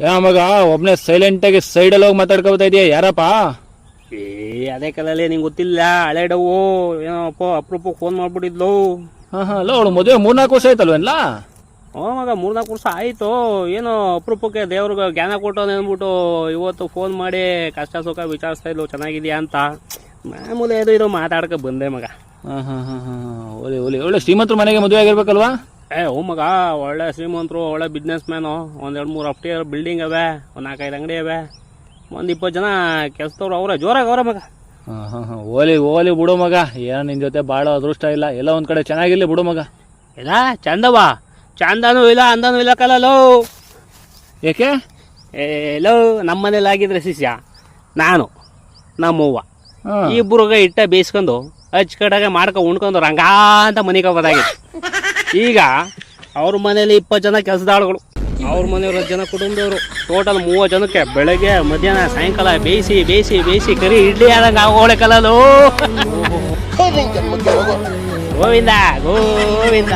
ಯಾ ಮಗ ಒಬ್ನೇ ಸೈಲೆಂಟ್ ಆಗಿ ಸೈಡಲ್ಲಿ ಹೋಗಿ ಮಾತಾಡ್ಕೋತಾ ಇದೆಯಾ? ಯಾರಪ್ಪ? ಏ ಅದೇ ಕಾಲಲ್ಲಿ ನಿಂಗೆ ಗೊತ್ತಿಲ್ಲ. ಹಳೆ ಡವು ಏನಪ್ಪ ಅಪ್ರೂಪಕ್ಕೆ ಫೋನ್ ಮಾಡ್ಬಿಟ್ಟಿದ್ಲು. ಹಾ ಹಾ ಅಲ್ಲ ಅವಳು ಮದುವೆ ಮೂರ್ನಾಲ್ಕು ವರ್ಷ ಆಯ್ತಲ್ವೇನಲ್ಲ ಹ್ಞೂ ಮಗ ಮೂರ್ನಾಲ್ಕು ವರ್ಷ ಆಯಿತು. ಏನೋ ಅಪ್ರೂಪಕ್ಕೆ ದೇವ್ರಿಗೆ ಜ್ಞಾನ ಕೊಟ್ಟು ಅಂದ್ಬಿಟ್ಟು ಇವತ್ತು ಫೋನ್ ಮಾಡಿ ಕಷ್ಟ ಸುಖ ವಿಚಾರಿಸ್ತಾ ಇದ್ಲು. ಚೆನ್ನಾಗಿದ್ಯಾ ಅಂತ. ಮಾಮೂಲಿ ಅದು ಇದು ಮಾತಾಡ್ಕೊ ಬಂದೆ ಮಗ. ಹಾ ಹಾ ಹಾ ಹಾ ಓಲಿ ಓಲಿ ಒಳ್ಳೆ ಶ್ರೀಮಂತರ ಮನೆಗೆ ಮದುವೆ ಆಗಿರ್ಬೇಕಲ್ವಾ? ಏ ಓ ಮಗ ಒಳ್ಳೆ ಶ್ರೀಮಂತರು ಒಳ್ಳೆ ಬಿಸ್ನೆಸ್ ಮ್ಯಾನು ಒಂದ್ ಎರಡು ಮೂರು ಅಫ್ಟಿ ಬಿಲ್ಡಿಂಗ್ ಅವೆ ಒಂದು ನಾಲ್ಕೈದು ಅಂಗಡಿ ಅವೆ ಒಂದು ಇಪ್ಪತ್ತು ಜನ ಕೆಲಸದವ್ರು ಅವರೇ ಜೋರಾಗಿ ಅವರೇ ಮಗ. ಹಾ ಹಾ ಹಾ. ಓಲಿ ಓಲಿ ಬಿಡು ಮಗ. ಏನೋ ನಿನ್ ಜೊತೆ ಭಾಳ ಅದೃಷ್ಟ ಇಲ್ಲ. ಎಲ್ಲ ಒಂದ್ ಕಡೆ ಚೆನ್ನಾಗಿರ್ಲಿ ಬಿಡು ಮಗ. ಇಲ್ಲ ಚಂದವ? ಚಂದನೂ ಇಲ್ಲ ಅಂದನೂ ಇಲ್ಲ ಕಲಲೋ. ಏಕೆ? ಎಲ್ಲೋ ನಮ್ಮ ಮನೇಲಿ ಆಗಿದ್ರೆ ಶಿಷ್ಯ ನಾನು ನಮ್ಮವ್ವ. ಹಾ. ಇಬ್ಬರಿಗೆ ಇಟ್ಟ ಬೇಯಿಸ್ಕೊಂಡು ಅಚ್ಚಕಡೆಗೆ ಮಾಡ್ಕೊ ಉಣ್ಕೊಂಡು ರಂಗಾ ಅಂತ ಮನೆಗೆ ಹೋಗೋದಾಗಿತ್ತು. ಈಗ ಅವ್ರ ಮನೇಲಿ ಇಪ್ಪತ್ತು ಜನ ಕೆಲಸದ ಆಳುಗಳು ಅವ್ರ ಮನೆಯವ್ರ ಜನ ಕುಟುಂಬದವರು. ಟೋಟಲ್ ಮೂವತ್ತು ಜನಕ್ಕೆ ಬೆಳಗ್ಗೆ ಮಧ್ಯಾಹ್ನ ಸಾಯಂಕಾಲ ಬೇಯಿಸಿ ಬೇಯಿಸಿ ಬೇಯಿಸಿ ಕರಿ ಇಡ್ಲಿ ಆದಂಗೆ ಆಗೋಳೆ ಕಲಲು. ಗೋವಿಂದ ಗೋವಿಂದ.